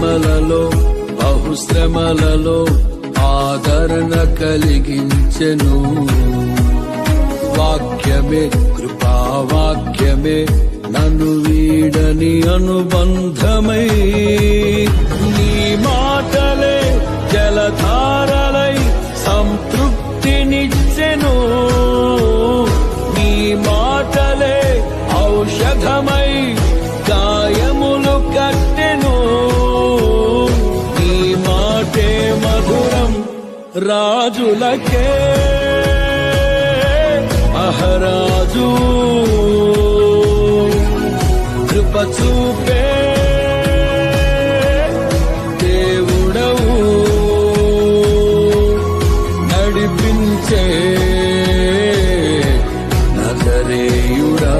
శ్రమలలో బహుశ్రమలలో ఆదరణ కలిగించెను. వాక్యమే కృపావాక్యమే నన్ను వీడని అనుబంధమై. నీ మాటలే జలధారలై సంతృప్తినిచ్చెను. నీ మాటలే ఔషధమై రాజులకే అహరాజు. కృపచూపే దేవుడవు. నడిపించే నజరేయుడా.